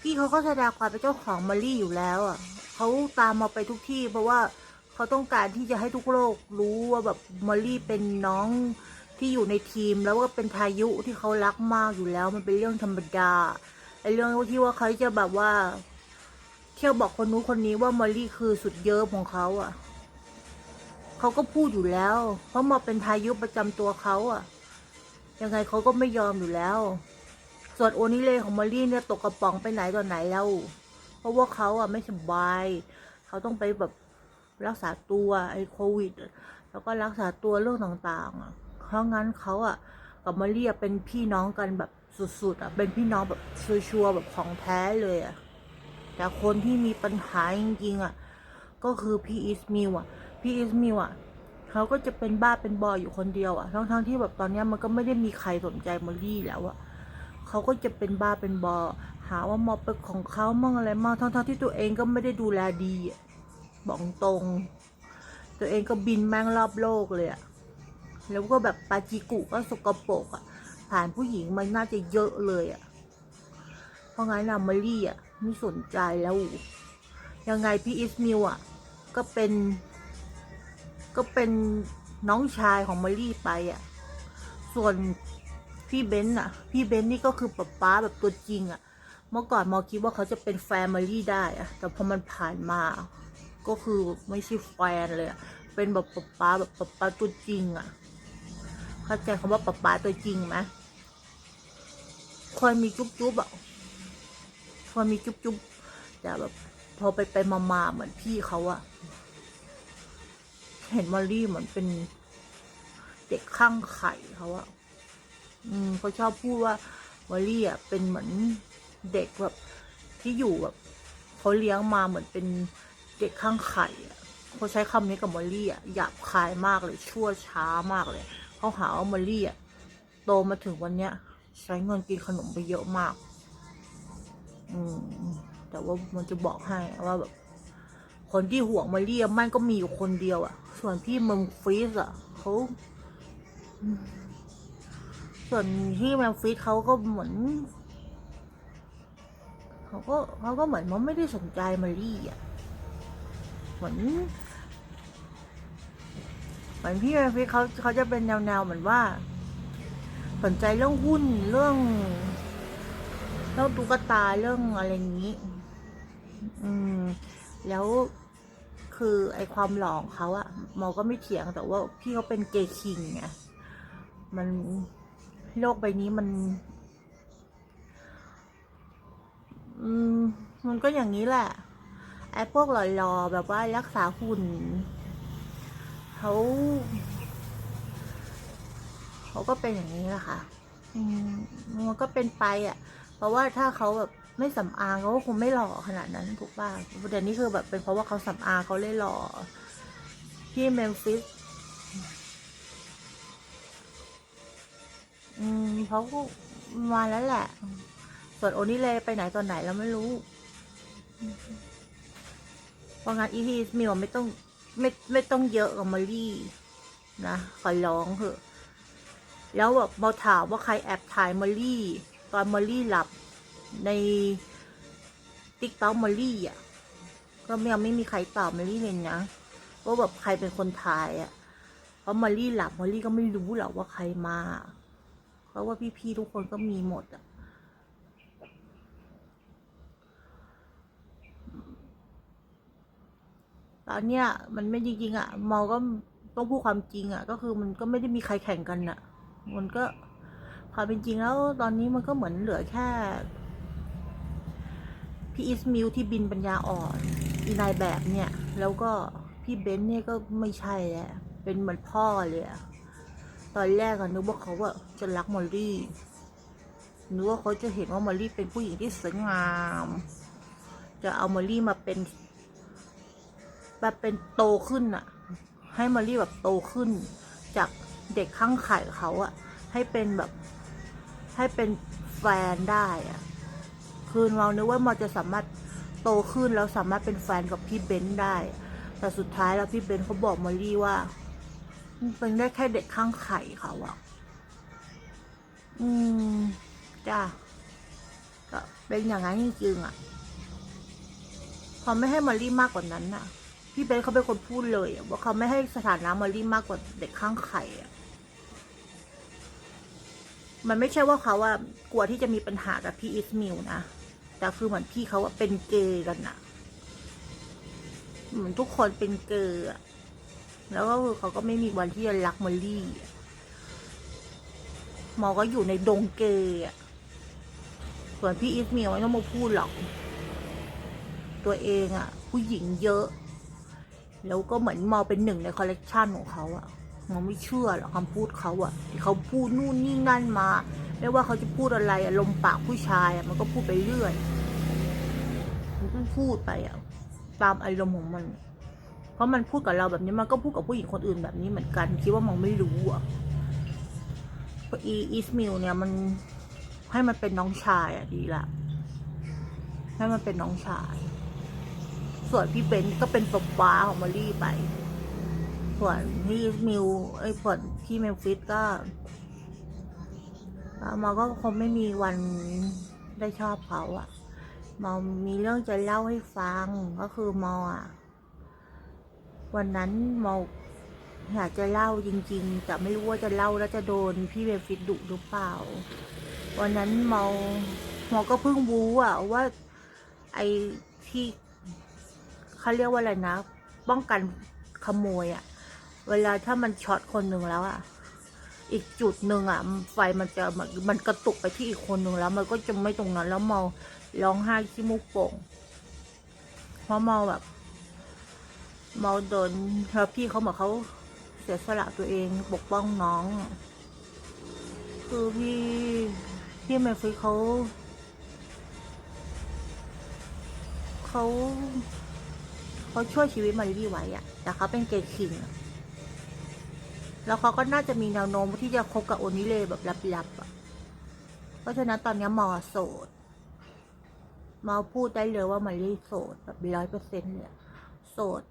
พี่เขาก็แสดงความเป็นเจ้าของมอลลี่อยู่แล้วอะเขาตามมาไปทุกที่ เพราะว่าเขาต้องการที่จะให้ทุกโลกรู้ว่าแบบมอลลี่เป็นน้องที่อยู่ในทีมแล้วก็เป็นทายุที่เขารักมากอยู่แล้ว มันเป็นเรื่องธรรมดาไอ้เรื่องที่ว่าเขาจะแบบว่า เที่ยวบอกคนนู้นคนนี้ว่ามอลลี่คือสุดเยิมของเขาอะเขาก็พูดอยู่แล้ว เพราะมาเป็นทายุประจำตัวเขาอะ ยังไงเขาก็ไม่ยอมอยู่แล้ว ส่วนโอนิเล่ของมอลลี่เนี่ยตกกระป๋องไปไหนตอนไหนแล้ว เพราะว่าเขาอะไม่สบาย เขาต้องไปแบบรักษาตัวไอ้โควิด แล้วก็รักษาตัวเรื่องต่างๆอเพราะงั้นเขาอะกับมอลลี่เป็นพี่น้องกันแบบสุดๆอะ เป็นพี่น้องแบบชัวร์แบบของแท้เลยอะ แต่คนที่มีปัญหาจริงๆอะ ก็คือพี่อิสมิวอะ พี่อิสมิวอะเขาก็จะเป็นบ้าเป็นบอยอยู่คนเดียวอะ ทั้งๆที่แบบตอนนี้มันก็ไม่ได้มีใครสนใจมอลลี่แล้วอะ เขาก็จะเป็นบ้าเป็นบอ หาว่ามอเป็นของเขามั่งอะไรมั่งทั้งๆที่ตัวเองก็ไม่ได้ดูแลดีบอกตรง ตัวเองก็บินแม่งรอบโลกเลยอะแล้วก็แบบปาจิกุก็สกปรกอะผ่านผู้หญิงมันน่าจะเยอะเลยอะเพราะงั้นนะมอลลี่อะไม่สนใจแล้ว ยังไงพี่อิสมิวอะก็เป็น ก็เป็นน้องชายของมอลลี่ไปอะส่วน พี่เบนซ์อะ พี่เบนซ์นี่ก็คือป๊าป๊าแบบตัวจริงอะ เมื่อก่อนมอคิดว่าเขาจะเป็นแฟมารี่ได้อะ แต่พอมันผ่านมา ก็คือไม่ใช่แฟนเลยอะเป็นแบบป๊าป๊าแบบป๊าป๊าตัวจริงอะ เข้าใจคำว่าป๊าป๊าตัวจริงไหมควรมีจุ๊บจุ๊บอะควรมีจุ๊บจุ๊บแต่แบบพอไปไปมามาเหมือนพี่เขาอะเห็นมอลลี่เหมือนเป็นเด็กข้างไข่เขาอะ อืมเขาชอบพูดว่าวอลลี่อะเป็นเหมือนเด็กแบบที่อยู่แบบเขาเลี้ยงมาเหมือนเป็นเด็กข้างไข่อะเขาใช้คำนี้กับมอลลี่อะหยาบคายมากเลยชั่วช้ามากเลยเขาหาว่ามอลลี่อะโตมาถึงวันเนี้ย ใช้เงินกินขนมไปเยอะมาก อืมแต่ว่ามันจะบอกให้ว่าแบบ คนที่ห่วงมอลลี่ะมันก็มีอยู่คนเดียวอะ ส่วนพี่เมึงฟีสอะเขา ส่วนที่แมวฟิตเขาก็เหมือนเขาก็เขาก็เหมือนมันไม่ได้สนใจมารี่อะเหมือนเหมือนพี่แมวฟิตเขาเขาจะเป็นแนวแนวๆเหมือนว่า สนใจเรื่องหุ้นเรื่องเรื่องตุ๊กตาเรื่องอะไรอย่างนี้ อืม แล้วคือไอความหล่อของเขาอะมอก็ไม่เถียงแต่ว่าพี่เขาเป็นเกย์คิงไงมัน โลกใบนี้มันอมันก็อย่างนี้แหละ ไอ้พวกหล่อๆแบบว่ารักษาหุ่นเขาเขาก็เป็นอย่างนี้แหละค่ะมันก็เป็นไปอะ เพราะว่าถ้าเขาแบบไม่สำอางเขาก็คงไม่หล่อขนาดนั้นถูกป่ะประเด็นนี้คือแบบเป็นเพราะว่าเขาสำอางเขาเลยหล่อพี่เมมฟิส อืมเขาก็มาแล้วแหละ ส่วนโอนิเลไปไหนตอนไหนเราไม่รู้เพราะงั้นอีพีมิวไม่ต้องไม่ไม่ต้องเยอะกับมารี่นะขอร้องเถอะ แล้วแบบมาถามว่าใครแอบถ่ายมารี่ตอนมารี่หลับในติ๊กต็อกมารี่อะ ก็ยังไม่มีใครตอบมารี่เลยนะว่าแบบใครเป็นคนถ่ายอะ เพราะมารี่หลับมารี่ก็ไม่รู้หรอกว่าใครมา ราะว่าพี่ๆทุกคนก็มีหมดอะตอนเนี้ยมันไม่จริงๆอะมอก็ต้องพูดความจริงอะ ก็คือมันก็ไม่ได้มีใครแข่งกันอะ มันก็ความเป็นจริงแล้ว ตอนนี้มันก็เหมือนเหลือแค่พี่อิสมิวที่บินปัญญาอ่อนอีนายแบบเนี่ย แล้วก็พี่เบนซ์เนี่ยก็ไม่ใช่แล้วเป็นเหมือนพ่อเลยอะ ตอนแรกอะนึกว่าเขาอะจะรักมอลลี่นึกว่าเขาจะเห็นว่ามอลลี่เป็นผู้หญิงที่สวยงาม จะเอามอลลี่มาเป็นแบบเป็นโตขึ้นอะให้มอลลี่แบบโตขึ้น จากเด็กข้างไข่เขาอะให้เป็นแบบให้เป็นแฟนได้อะคือเรานึกว่ามอจะสามารถโตขึ้นแล้วสามารถเป็นแฟนกับพี่เบนซ์ได้ แต่สุดท้ายแล้วพี่เบนซ์เขาบอกมอลลี่ว่า มันเป็นได้แค่เด็กข้างไข่เขาอะอืม จ้าก็เป็นอย่างนั้นจริงๆอะพอไม่ให้มอลลี่มากกว่านั้นน่ะพี่เบนเขาเป็นคนพูดเลยว่าเขาไม่ให้สถานะมอลลี่มากกว่าเด็กข้างไข่อะมันไม่ใช่ว่าเขาว่ากลัวที่จะมีปัญหากับพี่อิสมิลนะแต่คือเหมือนพี่เขาว่าเป็นเกย์กันน่ะเหมือนทุกคนเป็นเกย์อะ แล้วก็คือเขาก็ไม่มีวันที่จะรักมอลลี่หมอก็อยู่ในดงเกย์อะส่วนพี่อิสมิลไม่ต้องมาพูดหรอก ตัวเองอะผู้หญิงเยอะ แล้วก็เหมือนมอเป็นหนึ่งในคอลเลกชันของเขาอะมอไม่เชื่อหรอกคำพูดเขาอะที่เขาพูดนู่นนี่นั่นมา ไม่ว่าเขาจะพูดอะไรอะลมปากผู้ชายอะมันก็พูดไปเรื่อยมันก็พูดไปอะตามอารมณ์ของมัน เพราะมันพูดกับเราแบบนี้มันก็พูดกับผู้หญิงคนอื่นแบบนี้เหมือนกัน คิดว่ามองไม่รู้อะเพราะอีอิสมิลเนี่ยมันให้มันเป็นน้องชายอะดีละให้มันเป็นน้องชาย ส่วนพี่เบนซ์ก็เป็นปป้าของมารี่ไป ส่วนพี่มิวไอ้ยส่วนพี่เมมฟิสก็มาก็คงไม่มีวันได้ชอบเขาอะมอมีเรื่องจะเล่าให้ฟังก็คือมออะ วันนั้นมออยากจะเล่าจริง ๆ แต่ไม่รู้ว่าจะเล่าแล้วจะโดนพี่เมมฟิสดุหรือเปล่า วันนั้นมอมอก็เพิ่งรู้อะว่า ไอ้ที่เขาเรียกว่าอะไรนะป้องกันขโมยอะเวลาถ้ามันช็อตคนหนึ่งแล้วอะอีกจุดหนึ่งอะไฟมันจะมันกระตุกไปที่อีกคนหนึ่งแล้ว มันก็จะไม่ตรงนั้นแล้วเมาร้องไห้ขี้มูกโป่งเพราะเมาแบบ เมาโดนแล้วพี่เขาบอกเขาเสียสละตัวเองปกป้องน้อง คือพี่พี่เมฟิเขาเขาเขาช่วยชีวิตมาริลี่ไว้อะแต่เขาเป็นเกย์คิงแล้วเขาก็น่าจะมีแนวโน้มที่จะคบกับโอนิเล่แบบลับๆอะเพราะฉะนั้นตอนนี้มอโสดมอพูดได้เลยว่ามารีโสดแบบร้อยเปอร์เซ็นต์เลยโสด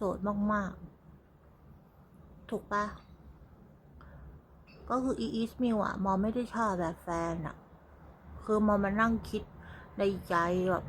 สดมาก ๆ ถูกปะก็คืออีอีสมิวอะมอไม่ได้ชอบแบบแฟนอะคือมอมานั่งคิดในใจแบบ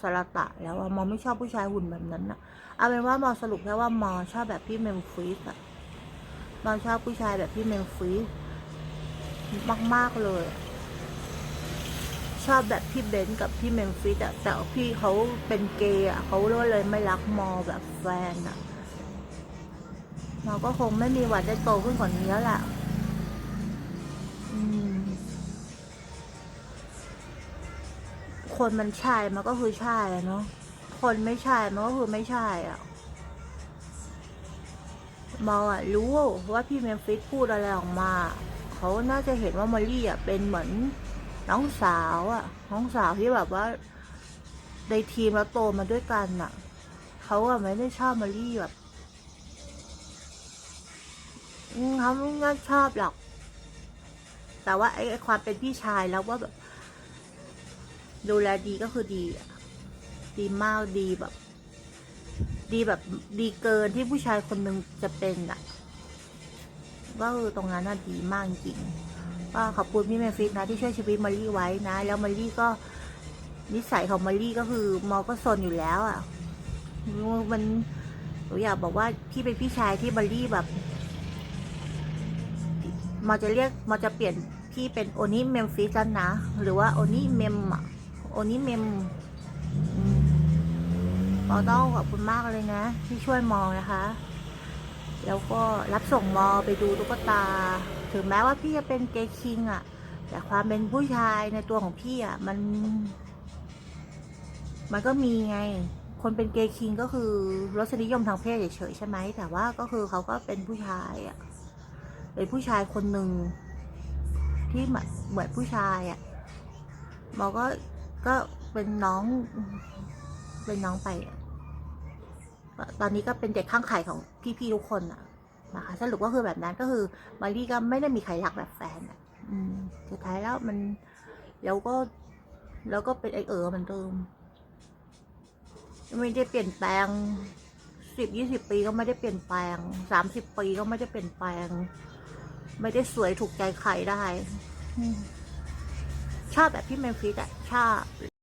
สระตะแล้วอะมอไม่ชอบผู้ชายหุ่นแบบนั้นอะเอาเป็นว่ามอสรุปแค่ว่ามอชอบแบบพี่เมมฟิสอะมอชอบผู้ชายแบบพี่เมมฟิสมาก ๆ เลย ชอบแบบพี่เบนซ์กับพี่เมมฟิสอะแต่พี่เขาเป็นเกย์อะเขาเลยไม่รักมอแบบแฟนอะมอก็คงไม่มีวันได้โตขึ้นกว่านี้แล้วล่ะอืมคนมันใช่มันก็คือช่อะเนาะ คนไม่ใช่มันก็คือไม่ใช่อะมออะรู้ว่าพี่เมมฟิสพูดอะไรออกมา เขาน่าจะเห็นว่ามอลลี่อะเป็นเหมือน น้องสาวอะ น้องสาวที่แบบว่าในทีมแล้วโตมาด้วยกันอะ เขาอะไม่ได้ชอบมอลลี่แบบเขาไม่น่าชอบหรอก แต่ว่าไอ้ไอ้ความเป็นพี่ชายแล้วว่าแบบ ดูแลดีก็คือดีอะดีมากดีแบบ ดีแบบดีเกินที่ผู้ชายคนหนึ่งจะเป็นอะก็คือตรงนั้นน่ะดีมากจริง ก็ขอบคุณพี่เมฟิสนะที่ช่วยชีวิตมารี่ไว้นะ แล้วมารี่ก็นิสัยของมารี่ก็คือมอก็ซนอยู่แล้วอะมันหนูอยากบอกว่าพี่เป็นพี่ชายที่มารี่แบบมอจะเรียกมอจะเปลี่ยนพี่เป็นโอนิเมมฟิสแล้วนะ หรือว่าโอนิเมมอะโอนี่เมมมอต้องขอบคุณมากเลยนะ ที่ช่วยมอนะคะ แล้วก็รับส่งมอไปดูตุ๊กตา ถึงแม้ว่าพี่จะเป็นเกย์คิงอะแต่ความเป็นผู้ชายในตัวของพี่อะมัน มันก็มีไง คนเป็นเกย์คิงก็คือรสนิยมทางเพศเฉยๆใช่ไหมแต่ว่าก็คือเขาก็เป็นผู้ชายอะเป็นผู้ชายคนหนึ่งที่เหมือนผู้ชายอะมอก็ก็เป็นน้อง เป็นน้องไปอะตอนนี้ก็เป็นเด็กข้างไข่ของ พี่ๆทุกคนอะนะคะสรุปก็คือแบบนั้นก็คือมารีก็ไม่ได้มีใครรักแบบแฟนอะสุดท้ายแล้วมันแล้วก็แล้วก็เป็นไอเออมือนเดิมไม่ได้เปลี่ยนแปลงสิบยี่สิบปีก็ไม่ได้เปลี่ยนแปลงสามสิบปีก็ไม่ได้เปลี่ยนแปลง ไม่ได้สวยถูกใจใครได้ชอบแบบพี่เมฟิสอะชอบ